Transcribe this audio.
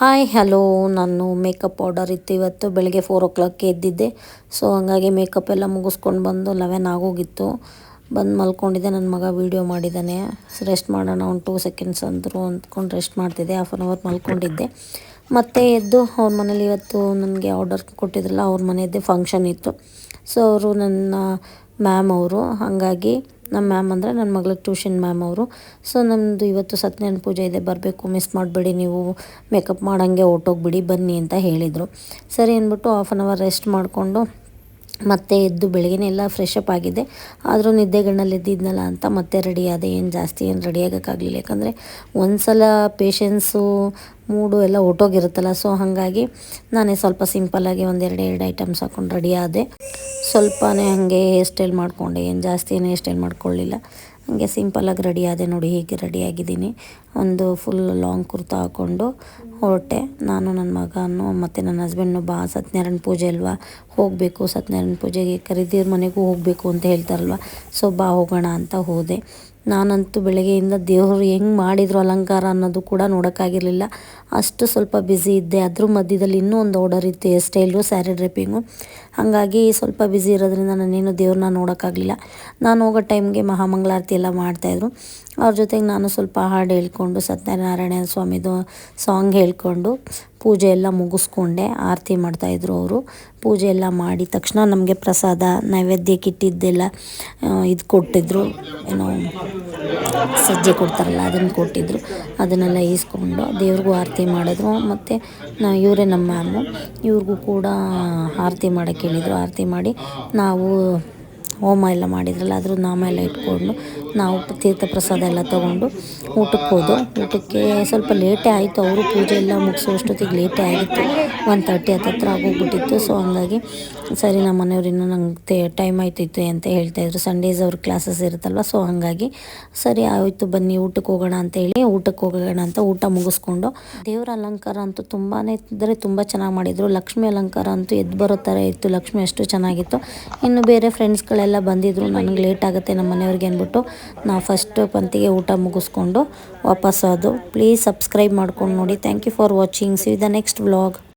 Hi, hello. ನಾನು makeup order ಇತ್ತು ಇವತ್ತು. ಬೆಳಗ್ಗೆ ಫೋರ್ ಓ ಕ್ಲಾಕ್ಗೆ ಎದ್ದಿದ್ದೆ. ಸೊ, ಹಂಗಾಗಿ ಮೇಕಪ್ ಎಲ್ಲ ಮುಗಿಸ್ಕೊಂಡು ಬಂದು ಲೆವೆನ್ ಆಗೋಗಿತ್ತು. ಬಂದು ಮಲ್ಕೊಂಡಿದ್ದೆ. ನನ್ನ ಮಗ ವೀಡಿಯೋ ಮಾಡಿದ್ದಾನೆ ರೆಸ್ಟ್ ಮಾಡೋಣ ಒಂದು ಟೂ ಸೆಕೆಂಡ್ಸ್ ಅಂದರು ಅಂದ್ಕೊಂಡು ರೆಸ್ಟ್ ಮಾಡ್ತಿದ್ದೆ. ಹಾಫ್ ಆನ್ ಅವರ್ ಮಲ್ಕೊಂಡಿದ್ದೆ. ಮತ್ತೆ ಎದ್ದು ಅವ್ರ ಮನೇಲಿ ಇವತ್ತು ನನಗೆ ಆರ್ಡರ್ ಕೊಟ್ಟಿದ್ರಲ್ಲ, ಅವ್ರ ಮನೆಯದ್ದೇ ಫಂಕ್ಷನ್ ಇತ್ತು. ಸೊ, ಅವರು ನನ್ನ ಮ್ಯಾಮ್ ಅವರು. ಹಾಗಾಗಿ ನಮ್ಮ ಮ್ಯಾಮ್ ಅಂದರೆ ನನ್ನ ಮಗಳ ಟ್ಯೂಷನ್ ಮ್ಯಾಮ್ ಅವರು. ಸೊ ನಮ್ಮದು ಇವತ್ತು ಸತ್ಯನಾರಾಯಣ ಪೂಜೆ ಇದೆ, ಬರಬೇಕು ಮಿಸ್ ಮಾಡಬೇಡಿ, ನೀವು ಮೇಕಪ್ ಮಾಡೋಂಗೆ ಹೊಟ್ಟೋಗ್ಬಿಡಿ ಬನ್ನಿ ಅಂತ ಹೇಳಿದರು. ಸರಿ ಅಂದ್ಬಿಟ್ಟು ಹಾಫ್ ಆನ್ ಅವರ್ ರೆಸ್ಟ್ ಮಾಡಿಕೊಂಡು ಮತ್ತೆ ಎದ್ದು ಬೆಳಗ್ಗೆ ಎಲ್ಲ ಫ್ರೆಶ್ ಅಪ್ ಆಗಿದೆ. ಆದರೂ ನಿದ್ದೆಗಣ್ಣಲ್ಲಿ ಎದ್ದಿದ್ನಲ್ಲ ಅಂತ ಮತ್ತೆ ರೆಡಿ ಆದೆ. ಏನು ಜಾಸ್ತಿ ಏನು ರೆಡಿ ಆಗೋಕ್ಕಾಗಲಿಲ್ಲ. ಯಾಕಂದರೆ ಒಂದು ಸಲ ಪೇಷನ್ಸು ಮೂಡು ಎಲ್ಲ ಹೊಟ್ಟೋಗಿರುತ್ತಲ್ಲ ಸೊ ಹಾಗಾಗಿ ನಾನೇ ಸ್ವಲ್ಪ ಸಿಂಪಲ್ಲಾಗಿ ಒಂದೆರಡು, ಎರಡು ಐಟಮ್ಸ್ ಹಾಕ್ಕೊಂಡು ರೆಡಿ ಆದೆ. ಸ್ವಲ್ಪನೇ ಹಾಗೆ ಹೇರ್ ಸ್ಟೈಲ್ ಮಾಡಿಕೊಂಡೆ. ಏನು ಜಾಸ್ತಿ ಏನು ಹೇರ್ ಸ್ಟೈಲ್ ಮಾಡ್ಕೊಳ್ಳಿಲ್ಲ. ಹಾಗೆ ಸಿಂಪಲಾಗಿ ರೆಡಿ ಆದೆ ನೋಡಿ, ಹೀಗೆ ರೆಡಿ ಆಗಿದ್ದೀನಿ. ಒಂದು ಫುಲ್ ಲಾಂಗ್ ಕುರ್ತಾ ಹಾಕ್ಕೊಂಡು ಹೊರಟೆ. ನಾನು ನನ್ನ ಮಗನು ಮತ್ತು ನನ್ನ ಹಸ್ಬೆಂಡ್ನು ಬಾ, ಸತ್ಯನಾರಾಯಣ ಪೂಜೆ ಅಲ್ವಾ? ಹೋಗಬೇಕು, ಸತ್ಯನಾರಾಯಣ ಪೂಜೆಗೆ ಕರಿದಿರ ಮನೆಗೂ ಹೋಗಬೇಕು ಅಂತ ಹೇಳ್ತಾರಲ್ವ? ಸೊ ಬಾ, ಹೋಗೋಣ ಅಂತ ಹೋದೆ. ನಾನಂತೂ ಬೆಳಗ್ಗೆಯಿಂದ ದೇವರು ಹೆಂಗೆ ಮಾಡಿದರು ಅಲಂಕಾರ ಅನ್ನೋದು ಕೂಡ ನೋಡೋಕ್ಕಾಗಿರಲಿಲ್ಲ. ಅಷ್ಟು ಸ್ವಲ್ಪ ಬ್ಯುಸಿ ಇದ್ದೆ. ಅದ್ರ ಮಧ್ಯದಲ್ಲಿ ಇನ್ನೂ ಒಂದು ಆರ್ಡರ್ ಇತ್ತು. ಹೇರ್ ಸ್ಟೈಲು ಸ್ಯಾರಿ ಡ್ರೆಪ್ಪಿಂಗು ಹಾಗಾಗಿ ಸ್ವಲ್ಪ ಬ್ಯುಸಿ ಇರೋದ್ರಿಂದ ನಾನೇನು ದೇವ್ರನ್ನ ನೋಡೋಕ್ಕಾಗಲಿಲ್ಲ. ನಾನು ಹೋಗೋ ಟೈಮ್ಗೆ ಮಹಾಮಂಗಳಾರತಿ ಎಲ್ಲ ಮಾಡ್ತಾಯಿದ್ರು. ಅವ್ರ ಜೊತೆಗೆ ನಾನು ಸ್ವಲ್ಪ ಹಾಡು ಹೇಳ್ಕೊಂಡು, ಸತ್ಯನಾರಾಯಣ ಸ್ವಾಮಿದು ಸಾಂಗ್ ಹೇಳ್ಕೊಂಡು ಪೂಜೆ ಎಲ್ಲ ಮುಗಿಸ್ಕೊಂಡೆ, ಆರತಿ ಮಾಡ್ತಾಯಿದ್ರು ಅವರು. ಪೂಜೆ ಎಲ್ಲ ಮಾಡಿದ ತಕ್ಷಣ ನಮಗೆ ಪ್ರಸಾದ, ನೈವೇದ್ಯಕ್ಕೆ ಇಟ್ಟಿದ್ದೆಲ್ಲ ಇದು ಕೊಟ್ಟಿದ್ದರು ಏನೋ ಸಜ್ಜೆ ಕೊಡ್ತಾರಲ್ಲ ಅದನ್ನು ಕೊಟ್ಟಿದ್ದರು ಅದನ್ನೆಲ್ಲ ಈಸ್ಕೊಂಡು ದೇವ್ರಿಗೂ ಆರತಿ ಮಾಡಿದ್ರು. ಮತ್ತು ನಾ, ಇವರೇ ನಮ್ಮ ಮ್ಯಾಮು. ಇವ್ರಿಗೂ ಕೂಡ ಆರತಿ ಮಾಡೋಕ್ಕೆ ಹೇಳಿದರು. ಆರತಿ ಮಾಡಿ ನಾವು ಹೋಮ ಎಲ್ಲ ಮಾಡಿದ್ರಲ್ಲ ಅದ್ರ ನಾಮ ಎಲ್ಲ ಇಟ್ಕೊಂಡು ನಾವು ತೀರ್ಥ ಪ್ರಸಾದ ಎಲ್ಲ ತೊಗೊಂಡು ಊಟಕ್ಕೆ ಹೋದೋ ಊಟಕ್ಕೆ ಸ್ವಲ್ಪ ಲೇಟೇ ಆಯಿತು, ಅವರು ಪೂಜೆ ಎಲ್ಲ ಮುಗಿಸೋ ಅಷ್ಟೊತ್ತಿಗೆ ಲೇಟೇ ಆಗಿತ್ತು. ಒನ್ ತರ್ಟಿ ಹತ್ತತ್ರ ಆಗೋಗ್ಬಿಟ್ಟಿತ್ತು. ಸೊ ಹಂಗಾಗಿ ಸರಿ ನಮ್ಮ ಮನೆಯವ್ರು ಇನ್ನೂ ನಂಗೆ ಟೈಮ್ ಆಯ್ತಿತ್ತು ಅಂತ ಹೇಳ್ತಾಯಿದ್ರು ಸಂಡೇಸ್ ಅವ್ರ ಕ್ಲಾಸಸ್ ಇರುತ್ತಲ್ವ ಸೊ ಹಾಗಾಗಿ ಸರಿ ಆಯಿತು, ಬನ್ನಿ ಊಟಕ್ಕೆ ಹೋಗೋಣ ಅಂತ ಹೇಳಿ ಊಟಕ್ಕೆ ಹೋಗೋಣ ಅಂತ ಊಟ ಮುಗಿಸ್ಕೊಂಡು ದೇವರ ಅಲಂಕಾರ ಅಂತೂ ತುಂಬಾ ಇದ್ದರೆ ತುಂಬ ಚೆನ್ನಾಗಿ ಮಾಡಿದರು. ಲಕ್ಷ್ಮಿ ಅಲಂಕಾರ ಅಂತೂ ಎದ್ದು ಬರೋ ಥರ ಇತ್ತು. ಲಕ್ಷ್ಮಿ ಅಷ್ಟು ಚೆನ್ನಾಗಿತ್ತು. ಇನ್ನು ಬೇರೆ ಫ್ರೆಂಡ್ಸ್ಗಳೆಲ್ಲ ಬಂದಿದ್ದರು ನನಗೆ ಲೇಟ್ ಆಗುತ್ತೆ ನಮ್ಮ ಮನೆಯವ್ರಿಗೆ ಅಂದ್ಬಿಟ್ಟು ನಾವು ಫಸ್ಟ್ ಪಂತಿಗೆ ಊಟ ಮುಗಿಸ್ಕೊಂಡು ವಾಪಸ್ಸಾದು ಪ್ಲೀಸ್ ಸಬ್ಸ್ಕ್ರೈಬ್ ಮಾಡ್ಕೊಂಡು ನೋಡಿ. Thank you for watching see the next vlog